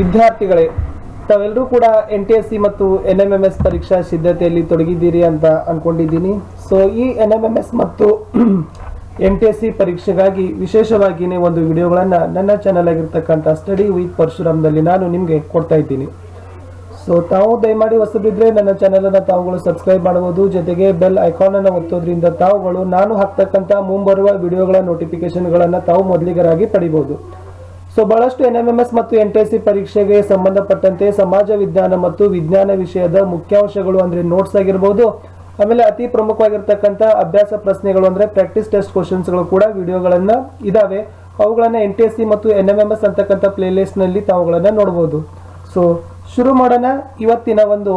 ವಿದ್ಯಾರ್ಥಿಗಳೇ, ತಾವೆಲ್ಲರೂ ಕೂಡ ಎನ್ ಟಿ ಎಸ್ ಸಿ ಮತ್ತು ಎನ್ ಎಂ ಎಂ ಎಸ್ ಪರೀಕ್ಷಾ ಸಿದ್ಧತೆಯಲ್ಲಿ ತೊಡಗಿದ್ದೀರಿ ಅಂತ ಅನ್ಕೊಂಡಿದ್ದೀನಿ. ಸೊ ಈ ಎನ್ ಎಂ ಎಂ ಎಸ್ ಮತ್ತು ಎನ್ ಟಿ ಎಸ್ ಸಿ ಪರೀಕ್ಷೆಗಾಗಿ ವಿಶೇಷವಾಗಿಯೇ ಒಂದು ವಿಡಿಯೋಗಳನ್ನು ನನ್ನ ಚಾನಲ್ ಆಗಿರ್ತಕ್ಕಂಥ ಸ್ಟಡಿ ವಿತ್ ಪರಶುರಾಮ್ದಲ್ಲಿ ನಾನು ನಿಮಗೆ ಕೊಡ್ತಾ ಇದ್ದೀನಿ. ಸೊ ತಾವು ದಯಮಾಡಿ ಹೊಸಬಿದ್ರೆ ನನ್ನ ಚಾನಲನ್ನು ತಾವುಗಳು ಸಬ್ಸ್ಕ್ರೈಬ್ ಮಾಡಬಹುದು ಜೊತೆಗೆ ಬೆಲ್ ಐಕಾನನ್ನು ಒತ್ತೋದ್ರಿಂದ ತಾವುಗಳು ನಾನು ಹಾಕ್ತಕ್ಕಂಥ ಮುಂಬರುವ ವಿಡಿಯೋಗಳ ನೋಟಿಫಿಕೇಶನ್ಗಳನ್ನು ತಾವು ಮೊದಲಿಗರಾಗಿ ಪಡಿಬಹುದು ಸೊ ಬಹಳಷ್ಟು ಎಸ್ ಮತ್ತು ಎನ್ ಟಿ ಎಸ್ ಸಿ ಪರೀಕ್ಷೆಗೆ ಸಂಬಂಧಪಟ್ಟಂತೆ ಸಮಾಜ ವಿಜ್ಞಾನ ಮತ್ತು ವಿಜ್ಞಾನ ವಿಷಯದ ಮುಖ್ಯಾಂಶಗಳು ಅಂದ್ರೆ ನೋಟ್ಸ್ ಆಗಿರ್ಬೋದು. ಆಮೇಲೆ ಅತಿ ಪ್ರಮುಖವಾಗಿರ್ತಕ್ಕಂಥ ಅಭ್ಯಾಸ ಪ್ರಶ್ನೆಗಳು ಅಂದ್ರೆ ಪ್ರಾಕ್ಟೀಸ್ ಟೆಸ್ಟ್ ಕ್ವಶನ್ಸ್ಗಳು ಕೂಡ ವಿಡಿಯೋಗಳನ್ನ ಇದಾವೆ. ಅವುಗಳನ್ನು ಎನ್ ಟಿ ಸಿ ಮತ್ತು ಎನ್ ಎಂ ಎಂ ಎಸ್ ಅಂತಕ್ಕಂಥ ಪ್ಲೇಲಿಸ್ಟ್ನಲ್ಲಿ ತಾವುಗಳನ್ನ ನೋಡಬಹುದು ಸೊ ಶುರು ಮಾಡೋಣ. ಇವತ್ತಿನ ಒಂದು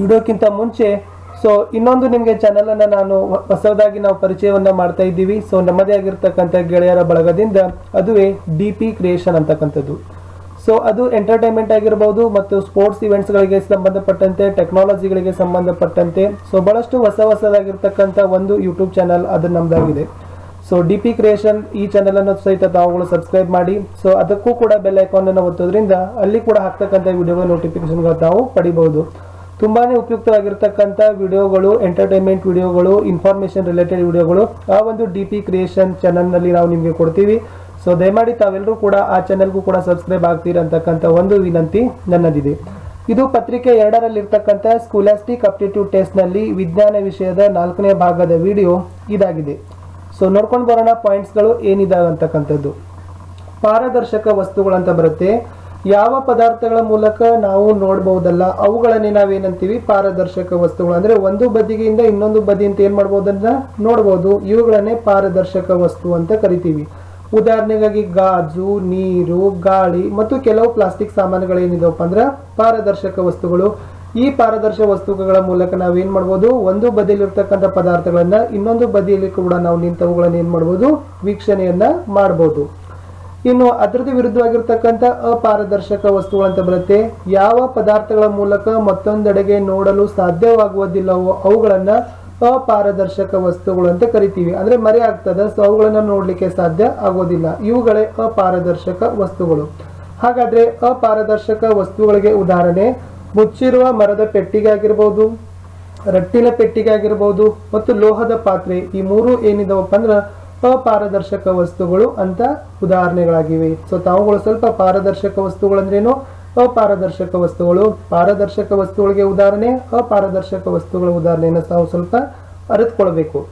ವಿಡಿಯೋಕ್ಕಿಂತ ಮುಂಚೆ ಸೊ ಇನ್ನೊಂದು ನಿಮಗೆ ಚಾನಲನ್ನು ನಾನು ಹೊಸದಾಗಿ ನಾವು ಪರಿಚಯವನ್ನ ಮಾಡ್ತಾ ಇದ್ದೀವಿ. ಸೊ ನಮ್ಮದೇ ಆಗಿರ್ತಕ್ಕಂಥ ಗೆಳೆಯರ ಬಳಗದಿಂದ ಅದುವೇ ಡಿ ಪಿ ಕ್ರಿಯೇಷನ್ ಅಂತಕ್ಕಂಥದ್ದು. ಸೊ ಅದು ಎಂಟರ್ಟೈನ್ಮೆಂಟ್ ಆಗಿರ್ಬೋದು ಮತ್ತು ಸ್ಪೋರ್ಟ್ಸ್ ಇವೆಂಟ್ಸ್ಗಳಿಗೆ ಸಂಬಂಧಪಟ್ಟಂತೆ ಟೆಕ್ನಾಲಜಿಗಳಿಗೆ ಸಂಬಂಧಪಟ್ಟಂತೆ. ಸೊ ಬಹಳಷ್ಟು ಹೊಸ ಹೊಸದಾಗಿರ್ತಕ್ಕಂಥ ಒಂದು ಯೂಟ್ಯೂಬ್ ಚಾನಲ್ ಅದು ನಮ್ಮದಾಗಿದೆ ಸೊ ಡಿ ಪಿ ಕ್ರಿಯೇಷನ್ ಈ ಚಾನಲನ್ನು ಸಹಿತ ತಾವುಗಳು ಸಬ್ಸ್ಕ್ರೈಬ್ ಮಾಡಿ. ಸೊ ಅದಕ್ಕೂ ಕೂಡ ಬೆಲ್ ಐಕಾನ್ ಅನ್ನು ಒತ್ತೋದ್ರಿಂದ ಅಲ್ಲಿ ಕೂಡ ಹಾಕ್ತಕ್ಕಂಥ ವಿಡಿಯೋಗಳ ನೋಟಿಫಿಕೇಶನ್ಗಳು ತಾವು ಪಡಿಬಹುದು. ತುಂಬಾನೇ ಉಪಯುಕ್ತವಾಗಿರ್ತಕ್ಕಂಥ ವಿಡಿಯೋಗಳು ಎಂಟರ್ಟೈನ್ಮೆಂಟ್ ವಿಡಿಯೋಗಳು ಇನ್ಫಾರ್ಮೇಷನ್ ರಿಲೇಟೆಡ್ ವಿಡಿಯೋಗಳು, ಆ ಒಂದು ಡಿ ಪಿ ಕ್ರಿಯೇಷನ್ ಚಾನಲ್ನಲ್ಲಿ ನಾವು ನಿಮಗೆ ಕೊಡ್ತೀವಿ. ಸೊ ದಯಮಾಡಿ ತಾವೆಲ್ಲರೂ ಕೂಡ ಆ ಚಾನೆಲ್ಗೂ ಕೂಡ ಸಬ್ಸ್ಕ್ರೈಬ್ ಆಗ್ತೀರಂತಕ್ಕಂಥ ಒಂದು ವಿನಂತಿ ನನ್ನದಿದೆ. ಇದು ಪತ್ರಿಕೆ ಎರಡರಲ್ಲಿರ್ತಕ್ಕಂಥ ಸ್ಕೂಲಾಸ್ಟಿಕ್ ಅಪ್ಟಿಟ್ಯೂಡ್ ಟೆಸ್ಟ್ನಲ್ಲಿ ವಿಜ್ಞಾನ ವಿಷಯದ ನಾಲ್ಕನೇ ಭಾಗದ ವಿಡಿಯೋ ಇದಾಗಿದೆ. ಸೊ ನೋಡ್ಕೊಂಡು ಬರೋಣ ಪಾಯಿಂಟ್ಸ್ಗಳು ಏನಿದಾವೆ ಅಂತಕ್ಕಂಥದ್ದು. ಪಾರದರ್ಶಕ ವಸ್ತುಗಳಂತ ಬರುತ್ತೆ. ಯಾವ ಪದಾರ್ಥಗಳ ಮೂಲಕ ನಾವು ನೋಡಬಹುದಲ್ಲ? ಅವುಗಳನ್ನೇ ನಾವೇನಂತೀವಿ? ಪಾರದರ್ಶಕ ವಸ್ತುಗಳು. ಅಂದ್ರೆ ಒಂದು ಬದಿಗೆಯಿಂದ ಇನ್ನೊಂದು ಬದಿ ಅಂತ ಏನ್ ಅಂತ ನೋಡಬಹುದು ಇವುಗಳನ್ನೇ ಪಾರದರ್ಶಕ ವಸ್ತು ಅಂತ ಕರಿತೀವಿ. ಉದಾಹರಣೆಗಾಗಿ ಗಾಜು, ನೀರು, ಗಾಳಿ ಮತ್ತು ಕೆಲವು ಪ್ಲಾಸ್ಟಿಕ್ ಸಾಮಾನುಗಳು ಏನಿದಾವಪ್ಪ ಅಂದ್ರೆ ಪಾರದರ್ಶಕ ವಸ್ತುಗಳು. ಈ ಪಾರದರ್ಶಕ ವಸ್ತುಗಳ ಮೂಲಕ ನಾವೇನು ಮಾಡ್ಬೋದು? ಒಂದು ಬದಿಯಲ್ಲಿರ್ತಕ್ಕಂಥ ಪದಾರ್ಥಗಳನ್ನ ಇನ್ನೊಂದು ಬದಿಯಲ್ಲಿ ಕೂಡ ನಾವು ನಿಂತವುಗಳನ್ನ ಏನು ಮಾಡ್ಬೋದು? ವೀಕ್ಷಣೆಯನ್ನ ಮಾಡ್ಬೋದು. ಇನ್ನು ಅದರದ್ದು ವಿರುದ್ಧವಾಗಿರ್ತಕ್ಕಂಥ ಅಪಾರದರ್ಶಕ ವಸ್ತುಗಳಂತ ಬರುತ್ತೆ. ಯಾವ ಪದಾರ್ಥಗಳ ಮೂಲಕ ಮತ್ತೊಂದೆಡೆಗೆ ನೋಡಲು ಸಾಧ್ಯವಾಗುವುದಿಲ್ಲವೋ ಅವುಗಳನ್ನ ಅಪಾರದರ್ಶಕ ವಸ್ತುಗಳು ಅಂತ ಕರಿತೀವಿ. ಅಂದ್ರೆ ಮರೆ ಆಗ್ತದೆ ಸೊ ಅವುಗಳನ್ನ ನೋಡ್ಲಿಕ್ಕೆ ಸಾಧ್ಯ ಆಗೋದಿಲ್ಲ. ಇವುಗಳೇ ಅಪಾರದರ್ಶಕ ವಸ್ತುಗಳು. ಹಾಗಾದ್ರೆ ಅಪಾರದರ್ಶಕ ವಸ್ತುಗಳಿಗೆ ಉದಾಹರಣೆ, ಮುಚ್ಚಿರುವ ಮರದ ಪೆಟ್ಟಿಗೆ ಆಗಿರ್ಬೋದು ರಟ್ಟಿನ ಪೆಟ್ಟಿಗೆ ಆಗಿರ್ಬೋದು ಮತ್ತು ಲೋಹದ ಪಾತ್ರೆ. ಈ ಮೂರು ಏನಿದಾವಪ್ಪ ಅಂದ್ರೆ ಅಪಾರದರ್ಶಕ ವಸ್ತುಗಳು ಅಂತ ಉದಾಹರಣೆಗಳಾಗಿವೆ. ಸೊ ತಾವುಗಳು ಸ್ವಲ್ಪ ಪಾರದರ್ಶಕ ವಸ್ತುಗಳಂದ್ರೇನು ಅಪಾರದರ್ಶಕ ವಸ್ತುಗಳು. ಪಾರದರ್ಶಕ ವಸ್ತುಗಳಿಗೆ ಉದಾಹರಣೆ, ಅಪಾರದರ್ಶಕ ವಸ್ತುಗಳ ಉದಾಹರಣೆಯನ್ನು ತಾವು ಸ್ವಲ್ಪ ಅರಿತುಕೊಳ್ಬೇಕು.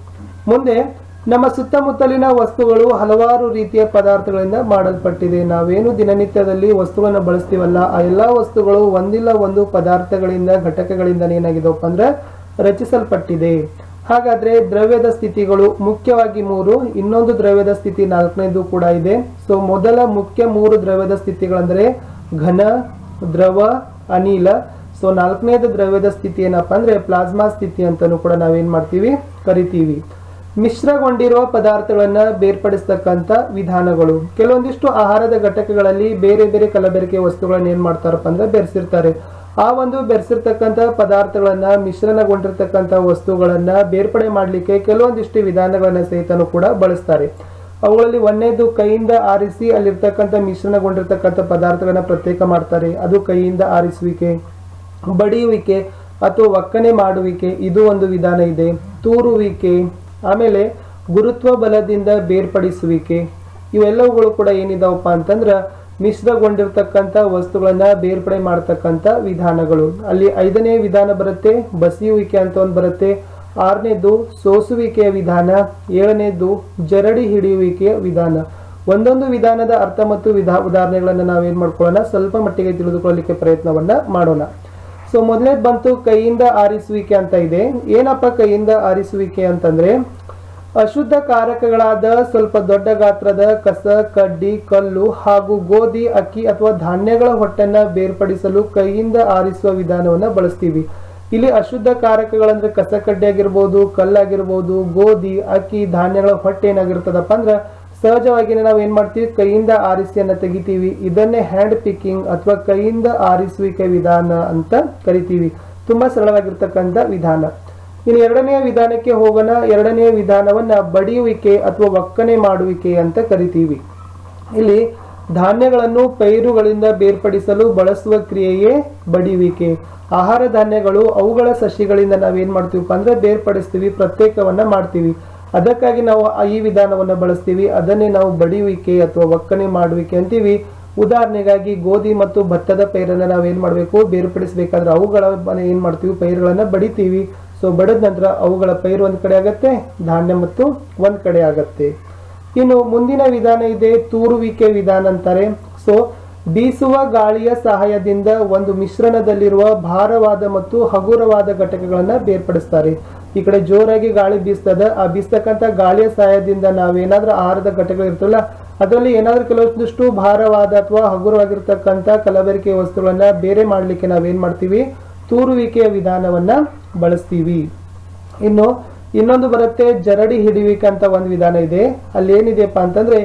ಮುಂದೆ, ನಮ್ಮ ಸುತ್ತಮುತ್ತಲಿನ ವಸ್ತುಗಳು ಹಲವಾರು ರೀತಿಯ ಪದಾರ್ಥಗಳಿಂದ ಮಾಡಲ್ಪಟ್ಟಿದೆ. ನಾವೇನು ದಿನನಿತ್ಯದಲ್ಲಿ ವಸ್ತುಗಳನ್ನು ಬಳಸ್ತೀವಲ್ಲ, ಆ ಎಲ್ಲಾ ವಸ್ತುಗಳು ಒಂದಿಲ್ಲ ಒಂದು ಪದಾರ್ಥಗಳಿಂದ, ಘಟಕಗಳಿಂದ ಏನಾಗಿದೆ ಅಂದ್ರೆ ರಚಿಸಲ್ಪಟ್ಟಿದೆ. ಹಾಗಾದ್ರೆ ದ್ರವ್ಯದ ಸ್ಥಿತಿಗಳು ಮುಖ್ಯವಾಗಿ ಮೂರು, ಇನ್ನೊಂದು ದ್ರವ್ಯದ ಸ್ಥಿತಿ ನಾಲ್ಕನೇದು ಕೂಡ ಇದೆ. ಸೊ ಮೊದಲ ಮುಖ್ಯ ಮೂರು ದ್ರವ್ಯದ ಸ್ಥಿತಿಗಳಂದ್ರೆ ಘನ, ದ್ರವ, ಅನಿಲ. ಸೊ ನಾಲ್ಕನೇದು ದ್ರವ್ಯದ ಸ್ಥಿತಿ ಏನಪ್ಪಾ ಅಂದ್ರೆ ಪ್ಲಾಸ್ಮಾ ಸ್ಥಿತಿ ಅಂತಾನು ಕೂಡ ನಾವೇನ್ ಮಾಡ್ತೀವಿ? ಕರಿತೀವಿ. ಮಿಶ್ರಗೊಂಡಿರುವ ಪದಾರ್ಥಗಳನ್ನ ಬೇರ್ಪಡಿಸ್ತಕ್ಕಂಥ ವಿಧಾನಗಳು. ಕೆಲವೊಂದಿಷ್ಟು ಆಹಾರದ ಘಟಕಗಳಲ್ಲಿ ಬೇರೆ ಬೇರೆ ಕಲಬೆರಕೆ ವಸ್ತುಗಳನ್ನ ಏನ್ ಮಾಡ್ತಾರಪ್ಪ ಅಂದ್ರೆ ಬೆರೆಸಿರ್ತಾರೆ. ಆ ಒಂದು ಬೆರೆಸಿರ್ತಕ್ಕಂಥ ಪದಾರ್ಥಗಳನ್ನ ಮಿಶ್ರಣಗೊಂಡಿರ್ತಕ್ಕಂಥ ವಸ್ತುಗಳನ್ನ ಬೇರ್ಪಡೆ ಮಾಡಲಿಕ್ಕೆ ಕೆಲವೊಂದಿಷ್ಟು ವಿಧಾನಗಳನ್ನ ಸಹಿತನು ಕೂಡ ಬಳಸ್ತಾರೆ. ಅವುಗಳಲ್ಲಿ ಒಂದನೇದು ಕೈಯಿಂದ ಆರಿಸಿ ಅಲ್ಲಿರ್ತಕ್ಕಂಥ ಮಿಶ್ರಣಗೊಂಡಿರ್ತಕ್ಕಂಥ ಪದಾರ್ಥಗಳನ್ನ ಪ್ರತ್ಯೇಕ ಮಾಡ್ತಾರೆ. ಅದು ಕೈಯಿಂದ ಆರಿಸುವಿಕೆ, ಬಡಿಯುವಿಕೆ ಅಥವಾ ಒಕ್ಕಣೆ ಮಾಡುವಿಕೆ, ಇದು ಒಂದು ವಿಧಾನ ಇದೆ. ತೂರುವಿಕೆ, ಆಮೇಲೆ ಗುರುತ್ವ ಬಲದಿಂದ ಬೇರ್ಪಡಿಸುವಿಕೆ, ಇವೆಲ್ಲವುಗಳು ಕೂಡ ಏನಿದಾವಪ್ಪ ಅಂತಂದ್ರ ಮಿಶ್ರಗೊಂಡಿರ್ತಕ್ಕಂಥ ವಸ್ತುಗಳನ್ನ ಬೇರ್ಪಡೆ ಮಾಡ್ತಕ್ಕಂಥ ವಿಧಾನಗಳು. ಅಲ್ಲಿ ಐದನೇ ವಿಧಾನ ಬರುತ್ತೆ, ಬಸಿಯುವಿಕೆ ಅಂತ ಒಂದು ಬರುತ್ತೆ. ಆರನೇದು ಸೋಸುವಿಕೆಯ ವಿಧಾನ, ಏಳನೇದು ಜರಡಿ ಹಿಡಿಯುವಿಕೆಯ ವಿಧಾನ. ಒಂದೊಂದು ವಿಧಾನದ ಅರ್ಥ ಮತ್ತು ವಿಧಾ ಉದಾಹರಣೆಗಳನ್ನ ನಾವೇನ್ ಮಾಡ್ಕೊಳ್ಳೋಣ? ಸ್ವಲ್ಪ ಮಟ್ಟಿಗೆ ತಿಳಿದುಕೊಳ್ಳಲಿಕ್ಕೆ ಪ್ರಯತ್ನವನ್ನ ಮಾಡೋಣ. ಸೊ ಮೊದಲನೇದು ಬಂತು ಕೈಯಿಂದ ಆರಿಸುವಿಕೆ ಅಂತ ಇದೆ. ಏನಪ್ಪ ಕೈಯಿಂದ ಆರಿಸುವಿಕೆ ಅಂತಂದ್ರೆ ಅಶುದ್ಧ ಕಾರಕಗಳಾದ ಸ್ವಲ್ಪ ದೊಡ್ಡ ಗಾತ್ರದ ಕಸ, ಕಡ್ಡಿ, ಕಲ್ಲು ಹಾಗೂ ಗೋಧಿ, ಅಕ್ಕಿ ಅಥವಾ ಧಾನ್ಯಗಳ ಹೊಟ್ಟನ್ನ ಬೇರ್ಪಡಿಸಲು ಕೈಯಿಂದ ಆರಿಸುವ ವಿಧಾನವನ್ನು ಬಳಸ್ತೀವಿ. ಇಲ್ಲಿ ಅಶುದ್ಧ ಕಾರಕಗಳಂದ್ರೆ ಕಸ, ಕಡ್ಡಿ ಆಗಿರ್ಬೋದು ಕಲ್ಲಾಗಿರ್ಬೋದು ಗೋಧಿ, ಅಕ್ಕಿ, ಧಾನ್ಯಗಳ ಹೊಟ್ಟೆ ಏನಾಗಿರ್ತದಪ್ಪ ಅಂದ್ರೆ ಸಹಜವಾಗಿ ನಾವು ಏನ್ ಮಾಡ್ತೀವಿ? ಕೈಯಿಂದ ಆರಿಸಿಯನ್ನು ತೆಗಿತೀವಿ. ಇದನ್ನೇ ಹ್ಯಾಂಡ್ ಪಿಕ್ಕಿಂಗ್ ಅಥವಾ ಕೈಯಿಂದ ಆರಿಸುವಿಕೆ ವಿಧಾನ ಅಂತ ಕರಿತೀವಿ. ತುಂಬಾ ಸರಳವಾಗಿರ್ತಕ್ಕಂಥ ವಿಧಾನ. ಇನ್ನು ಎರಡನೆಯ ವಿಧಾನಕ್ಕೆ ಹೋಗೋಣ. ಎರಡನೆಯ ವಿಧಾನವನ್ನ ಬಡಿಯುವಿಕೆ ಅಥವಾ ಒಕ್ಕಣೆ ಮಾಡುವಿಕೆ ಅಂತ ಕರಿತೀವಿ. ಇಲ್ಲಿ ಧಾನ್ಯಗಳನ್ನು ಪೈರುಗಳಿಂದ ಬೇರ್ಪಡಿಸಲು ಬಳಸುವ ಕ್ರಿಯೆಯೇ ಬಡಿಯುವಿಕೆ. ಆಹಾರ ಧಾನ್ಯಗಳು ಅವುಗಳ ಸಸಿಗಳಿಂದ ನಾವೇನು ಮಾಡ್ತೀವಪ್ಪ ಅಂದ್ರೆ ಬೇರ್ಪಡಿಸ್ತೀವಿ, ಪ್ರತ್ಯೇಕವನ್ನ ಮಾಡ್ತೀವಿ. ಅದಕ್ಕಾಗಿ ನಾವು ಈ ವಿಧಾನವನ್ನು ಬಳಸ್ತೀವಿ. ಅದನ್ನೇ ನಾವು ಬಡಿಯುವಿಕೆ ಅಥವಾ ಒಕ್ಕಣೆ ಮಾಡುವಿಕೆ ಅಂತೀವಿ. ಉದಾಹರಣೆಗಾಗಿ ಗೋಧಿ ಮತ್ತು ಭತ್ತದ ಪೈರನ್ನು ನಾವೇನು ಮಾಡಬೇಕು? ಬೇರ್ಪಡಿಸಬೇಕಾದ್ರೆ ಅವುಗಳ ಏನ್ ಮಾಡ್ತೀವಿ? ಪೈರುಗಳನ್ನು ಬಡಿತೀವಿ. ಸೊ ಬಡದ ನಂತರ ಅವುಗಳ ಪೈರು ಒಂದು ಕಡೆ ಆಗತ್ತೆ, ಧಾನ್ಯ ಮತ್ತು ಒಂದ್ ಕಡೆ ಆಗತ್ತೆ. ಇನ್ನು ಮುಂದಿನ ವಿಧಾನ ಇದೆ ತೂರುವಿಕೆ ವಿಧಾನ ಅಂತಾರೆ. ಸೊ ಬೀಸುವ ಗಾಳಿಯ ಸಹಾಯದಿಂದ ಒಂದು ಮಿಶ್ರಣದಲ್ಲಿರುವ ಭಾರವಾದ ಮತ್ತು ಹಗುರವಾದ ಘಟಕಗಳನ್ನ ಬೇರ್ಪಡಿಸ್ತಾರೆ. ಈ ಕಡೆ ಜೋರಾಗಿ ಗಾಳಿ ಬೀಸ್ತದ, ಆ ಬೀಸ್ತಕ್ಕಂತ ಗಾಳಿಯ ಸಹಾಯದಿಂದ ನಾವೇನಾದ್ರೂ ಆಹಾರದ ಘಟಕಗಳು ಇರ್ತಲ್ಲ ಅದರಲ್ಲಿ ಏನಾದ್ರೂ ಕೆಲವೊಂದಿಷ್ಟು ಭಾರವಾದ ಅಥವಾ ಹಗುರವಾಗಿರ್ತಕ್ಕಂಥ ಕಲಬೆರಕೆ ವಸ್ತುಗಳನ್ನ ಬೇರೆ ಮಾಡ್ಲಿಕ್ಕೆ ನಾವೇನ್ ಮಾಡ್ತೀವಿ? ತೂರುವಿಕೆಯ ವಿಧಾನವನ್ನ ಬಳಸ್ತೀವಿ. ಇನ್ನು ಇನ್ನೊಂದು ಬರುತ್ತೆ ಜರಡಿ ಹಿಡಿಯುವಿಕೆ ಅಂತ ಒಂದು ವಿಧಾನ ಇದೆ. ಅಲ್ಲಿ ಏನಿದೆಯಪ್ಪ ಅಂತಂದ್ರೆ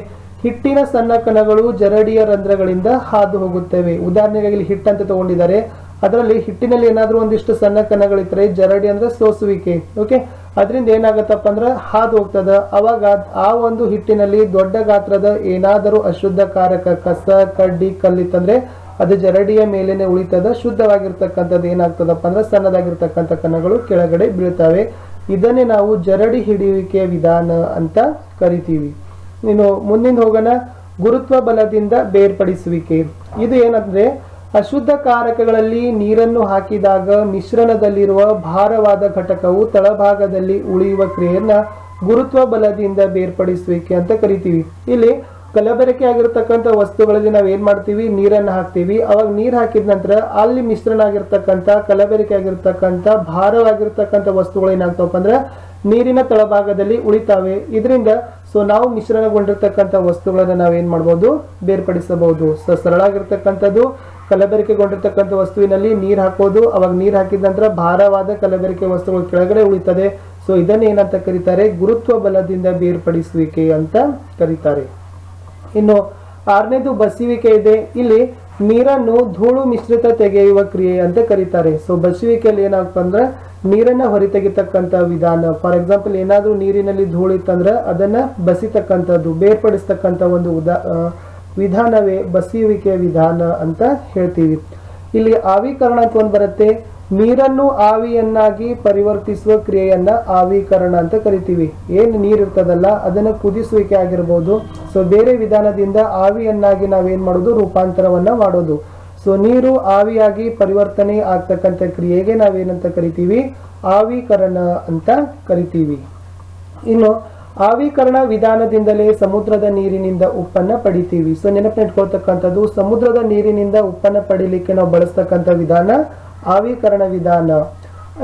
ಹಿಟ್ಟಿನ ಸಣ್ಣ ಕಣಗಳು ಜರಡಿಯ ರಂಧ್ರಗಳಿಂದ ಹಾದು ಹೋಗುತ್ತವೆ. ಉದಾಹರಣೆಗೆ ಇಲ್ಲಿ ಹಿಟ್ಟು ಅಂತ ತಗೊಂಡಿದ್ದಾರೆ. ಅದರಲ್ಲಿ ಹಿಟ್ಟಿನಲ್ಲಿ ಏನಾದರೂ ಒಂದಿಷ್ಟು ಸಣ್ಣ ಕಣಗಳಿದ್ರೆ ಜರಡಿ ಅಂದ್ರೆ ಸೋಸುವಿಕೆ, ಓಕೆ? ಅದರಿಂದ ಏನಾಗತ್ತಪ್ಪ ಅಂದ್ರೆ ಹಾದು ಹೋಗ್ತದ. ಅವಾಗ ಆ ಒಂದು ಹಿಟ್ಟಿನಲ್ಲಿ ದೊಡ್ಡ ಗಾತ್ರದ ಏನಾದರೂ ಅಶುದ್ಧಕಾರಕ ಕಸ, ಕಡ್ಡಿ, ಕಲ್ಲಿತ್ತಂದ್ರೆ ಅದು ಜರಡಿಯ ಮೇಲೇನೆ ಉಳಿತದ, ಶುದ್ಧವಾಗಿರ್ತಕ್ಕಂಥದ್ದು ಏನಾಗ್ತದಪ್ಪ ಅಂದ್ರೆ ಸಣ್ಣದಾಗಿರ್ತಕ್ಕಂಥ ಕಣಗಳು ಕೆಳಗಡೆ ಬೀಳ್ತವೆ. ಇದನ್ನೇ ನಾವು ಜರಡಿ ಹಿಡಿಯುವಿಕೆಯ ವಿಧಾನ ಅಂತ ಕರಿತೀವಿ. ಇನ್ನು ಮುಂದಿನ ಹೋಗೋಣ, ಗುರುತ್ವ ಬಲದಿಂದ ಬೇರ್ಪಡಿಸುವಿಕೆ. ಇದು ಏನಂದ್ರೆ, ಅಶುದ್ಧ ಕಾರಕಗಳಲ್ಲಿ ನೀರನ್ನು ಹಾಕಿದಾಗ ಮಿಶ್ರಣದಲ್ಲಿರುವ ಭಾರವಾದ ಘಟಕವು ತಳಭಾಗದಲ್ಲಿ ಉಳಿಯುವ ಕ್ರಿಯೆಯನ್ನ ಗುರುತ್ವ ಬಲದಿಂದ ಬೇರ್ಪಡಿಸುವಿಕೆ ಅಂತ ಕರಿತೀವಿ. ಇಲ್ಲಿ ಕಲಬೆರಕೆ ಆಗಿರ್ತಕ್ಕಂಥ ವಸ್ತುಗಳಲ್ಲಿ ನಾವು ಏನು ಮಾಡ್ತೀವಿ? ನೀರನ್ನು ಹಾಕ್ತೀವಿ. ಅವಾಗ ನೀರು ಹಾಕಿದ ನಂತರ ಅಲ್ಲಿ ಮಿಶ್ರಣ ಆಗಿರ್ತಕ್ಕಂಥ ಕಲಬೆರಕೆ ಆಗಿರ್ತಕ್ಕಂಥ ಭಾರವಾಗಿರ್ತಕ್ಕಂಥ ವಸ್ತುಗಳು ಏನಾಗ್ತಾವಪ್ಪ ಅಂದ್ರೆ ನೀರಿನ ತಳಭಾಗದಲ್ಲಿ ಉಳಿತಾವೆ. ಇದರಿಂದ ಸೊ ನಾವು ಮಿಶ್ರಣಗೊಂಡಿರ್ತಕ್ಕಂಥ ವಸ್ತುಗಳನ್ನ ನಾವೇನ್ ಮಾಡ್ಬೋದು? ಬೇರ್ಪಡಿಸಬಹುದು. ಸೊ ಸರಳ ಆಗಿರ್ತಕ್ಕಂಥದ್ದು ಕಲಬೆರಕೆಗೊಂಡಿರ್ತಕ್ಕಂಥ ವಸ್ತುವಿನಲ್ಲಿ ನೀರು ಹಾಕೋದು. ಅವಾಗ ನೀರು ಹಾಕಿದ ನಂತರ ಭಾರವಾದ ಕಲಬೆರಕೆ ವಸ್ತುಗಳು ಕೆಳಗಡೆ ಉಳಿತದೆ. ಸೊ ಇದನ್ನ ಏನಂತ ಕರೀತಾರೆ? ಗುರುತ್ವ ಬಲದಿಂದ ಬೇರ್ಪಡಿಸುವಿಕೆ ಅಂತ ಕರೀತಾರೆ. ಇನ್ನು ಆರನೇದು ಬಸಿಯುವಿಕೆ ಇದೆ. ಇಲ್ಲಿ ನೀರನ್ನು ಧೂಳು ಮಿಶ್ರಿತ ತೆಗೆಯುವ ಕ್ರಿಯೆ ಅಂತ ಕರೀತಾರೆ. ಸೊ ಬಸಿವಿಕೆಯಲ್ಲಿ ಏನಪ್ಪ ಅಂದ್ರೆ ನೀರನ್ನ ಹೊರತೆಗಿತಕ್ಕಂಥ ವಿಧಾನ. ಫಾರ್ ಎಕ್ಸಾಂಪಲ್ ಏನಾದರೂ ನೀರಿನಲ್ಲಿ ಧೂಳು ಇತ್ತಂದ್ರೆ ಅದನ್ನ ಬಸಿತಕ್ಕಂಥದ್ದು, ಬೇರ್ಪಡಿಸ್ತಕ್ಕಂಥ ಒಂದು ಉದಾ ವಿಧಾನವೇ ಬಸಿಯುವಿಕೆ ವಿಧಾನ ಅಂತ ಹೇಳ್ತೀವಿ. ಇಲ್ಲಿ ಆವಿಕರಣ ಅಂತ ಒಂದು ಬರುತ್ತೆ. ನೀರನ್ನು ಆವಿಯನ್ನಾಗಿ ಪರಿವರ್ತಿಸುವ ಕ್ರಿಯೆಯನ್ನ ಆವಿಕರಣ ಅಂತ ಕರಿತೀವಿ. ಏನು ನೀರು ಇರ್ತದಲ್ಲ, ಅದನ್ನ ಕುದಿಸುವಿಕೆ ಆಗಿರ್ಬೋದು. ಸೊ ಬೇರೆ ವಿಧಾನದಿಂದ ಆವಿಯನ್ನಾಗಿ ನಾವೇನ್ ಮಾಡೋದು? ರೂಪಾಂತರವನ್ನ ಮಾಡೋದು. ಸೊ ನೀರು ಆವಿಯಾಗಿ ಪರಿವರ್ತನೆ ಆಗ್ತಕ್ಕಂಥ ಕ್ರಿಯೆಗೆ ನಾವೇನಂತ ಕರಿತೀವಿ? ಆವಿಕರಣ ಅಂತ ಕರಿತೀವಿ. ಇನ್ನು, ಆವಿಕರಣ ವಿಧಾನದಿಂದಲೇ ಸಮುದ್ರದ ನೀರಿನಿಂದ ಉಪ್ಪನ್ನ ಪಡಿತೀವಿ. ಸೊ ನೆನಪಿಟ್ಕೊಳ್ತಕ್ಕಂಥದ್ದು ಸಮುದ್ರದ ನೀರಿನಿಂದ ಉಪ್ಪನ್ನ ಪಡಿಲಿಕ್ಕೆ ನಾವು ಬಳಸ್ತಕ್ಕಂಥ ವಿಧಾನ ಆವಿಕರಣ ವಿಧಾನ.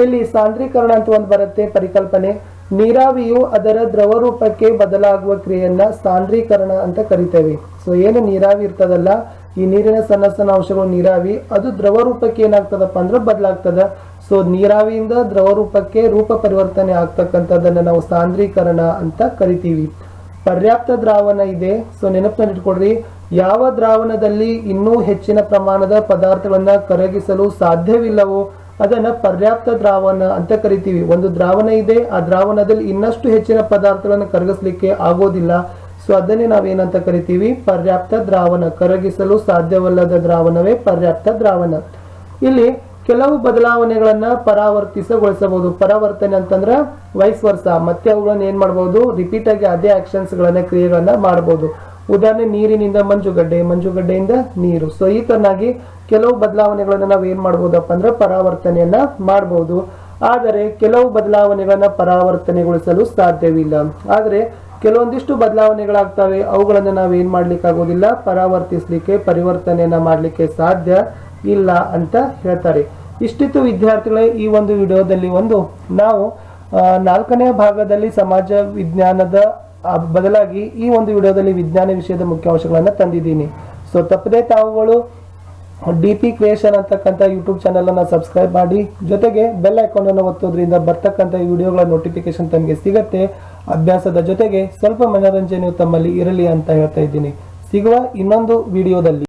ಇಲ್ಲಿ ಸಾಂದ್ರೀಕರಣ ಅಂತ ಒಂದು ಬರುತ್ತೆ, ಪರಿಕಲ್ಪನೆ. ನೀರಾವಿಯು ಅದರ ದ್ರವ ರೂಪಕ್ಕೆ ಬದಲಾಗುವ ಕ್ರಿಯೆಯನ್ನ ಸಾಂದ್ರೀಕರಣ ಅಂತ ಕರಿತೇವೆ. ಸೊ ಏನು ನೀರಾವಿ ಇರ್ತದಲ್ಲ, ಈ ನೀರಿನ ಸಣ್ಣ ಸಣ್ಣ ಅಂಶಗಳು ನೀರಾವಿ, ಅದು ದ್ರವ ರೂಪಕ್ಕೆ ಏನಾಗ್ತದಪ್ಪ ಅಂದ್ರೆ ಬದಲಾಗ್ತದ. ಸೊ ನೀರಾವಿಯಿಂದ ದ್ರವ ರೂಪಕ್ಕೆ ರೂಪ ಪರಿವರ್ತನೆ ಆಗ್ತಕ್ಕಂಥದ್ದನ್ನ ನಾವು ಸಾಂದ್ರೀಕರಣ ಅಂತ ಕರಿತೀವಿ. ಪರ್ಯಾಪ್ತ ದ್ರಾವಣ ಇದೆ. ಸೊ ನೆನಪಿನಲ್ಲಿ ಇಟ್ಕೊಡ್ರಿ ಯಾವ ದ್ರಾವಣದಲ್ಲಿ ಇನ್ನೂ ಹೆಚ್ಚಿನ ಪ್ರಮಾಣದ ಪದಾರ್ಥಗಳನ್ನ ಕರಗಿಸಲು ಸಾಧ್ಯವಿಲ್ಲವೋ ಅದನ್ನ ಪರ್ಯಾಪ್ತ ದ್ರಾವಣ ಅಂತ ಕರಿತೀವಿ. ಒಂದು ದ್ರಾವಣ ಇದೆ, ಆ ದ್ರಾವಣದಲ್ಲಿ ಇನ್ನಷ್ಟು ಹೆಚ್ಚಿನ ಪದಾರ್ಥಗಳನ್ನು ಕರಗಿಸಲಿಕ್ಕೆ ಆಗೋದಿಲ್ಲ. ಸೊ ಅದನ್ನೇ ನಾವೇನಂತ ಕರಿತೀವಿ? ಪರ್ಯಾಪ್ತ ದ್ರಾವಣ. ಕರಗಿಸಲು ಸಾಧ್ಯವಲ್ಲದ ದ್ರಾವಣವೇ ಪರ್ಯಾಪ್ತ ದ್ರಾವಣ. ಇಲ್ಲಿ ಕೆಲವು ಬದಲಾವಣೆಗಳನ್ನ ಪರಾವರ್ತಿಸಗೊಳಿಸಬಹುದು. ಪರಾವರ್ತನೆ ಅಂತಂದ್ರೆ ವೈಸ್ ವರ್ಷ ಮತ್ತೆ ಅವುಗಳನ್ನ ಏನ್ ಮಾಡಬಹುದು ರಿಪೀಟ್ ಆಗಿ ಅದೇ ಆಕ್ಷನ್ಸ್ ಗಳನ್ನ, ಕ್ರಿಯೆಗಳನ್ನ ಮಾಡಬಹುದು ಉದಾಹರಣೆ, ನೀರಿನಿಂದ ಮಂಜುಗಡ್ಡೆ, ಮಂಜುಗಡ್ಡೆಯಿಂದ ನೀರು. ಸೊ ಈ ತರನಾಗಿ ಕೆಲವು ಬದಲಾವಣೆಗಳನ್ನು ನಾವು ಏನ್ ಮಾಡ್ಬೋದಪ್ಪ ಅಂದ್ರೆ ಪರಾವರ್ತನೆಯನ್ನ ಮಾಡಬಹುದು ಆದರೆ ಕೆಲವು ಬದಲಾವಣೆಗಳನ್ನ ಪರಾವರ್ತನೆಗೊಳಿಸಲು ಸಾಧ್ಯವಿಲ್ಲ. ಆದರೆ ಕೆಲವೊಂದಿಷ್ಟು ಬದಲಾವಣೆಗಳಾಗ್ತವೆ, ಅವುಗಳನ್ನು ನಾವು ಏನ್ ಮಾಡ್ಲಿಕ್ಕೆ ಆಗೋದಿಲ್ಲ ಪರಾವರ್ತಿಸ್ಲಿಕ್ಕೆ, ಪರಿವರ್ತನೆಯನ್ನ ಮಾಡಲಿಕ್ಕೆ ಸಾಧ್ಯ ಇಲ್ಲ ಅಂತ ಹೇಳ್ತಾರೆ. ಇಷ್ಟಿತ್ತು ವಿದ್ಯಾರ್ಥಿಗಳೇ, ಈ ಒಂದು ವಿಡಿಯೋದಲ್ಲಿ ಒಂದು ನಾವು ನಾಲ್ಕನೇ ಭಾಗದಲ್ಲಿ ಸಮಾಜ ವಿಜ್ಞಾನದ ಬದಲಾಗಿ ಈ ಒಂದು ವಿಡಿಯೋದಲ್ಲಿ ವಿಜ್ಞಾನ ವಿಷಯದ ಮುಖ್ಯ ಅಂಶಗಳನ್ನು ತಂದಿದ್ದೀನಿ. ಸೊ ತಪ್ಪದೇ ತಾವುಗಳು ಡಿ ಪಿ ಕ್ರಿಯೇಷನ್ ಅಂತಕ್ಕಂಥ ಯೂಟ್ಯೂಬ್ ಚಾನಲನ್ನು ಸಬ್ಸ್ಕ್ರೈಬ್ ಮಾಡಿ. ಜೊತೆಗೆ ಬೆಲ್ ಐಕಾನ್ ಅನ್ನು ಒತ್ತೋದ್ರಿಂದ ಬರ್ತಕ್ಕಂಥ ಈ ವಿಡಿಯೋಗಳ ನೋಟಿಫಿಕೇಶನ್ ತಮಗೆ ಸಿಗತ್ತೆ. ಅಭ್ಯಾಸದ ಜೊತೆಗೆ ಸ್ವಲ್ಪ ಮನೋರಂಜನೆಯು ತಮ್ಮಲ್ಲಿ ಇರಲಿ ಅಂತ ಹೇಳ್ತಾ ಇದ್ದೀನಿ. ಸಿಗುವ ಇನ್ನೊಂದು ವಿಡಿಯೋದಲ್ಲಿ.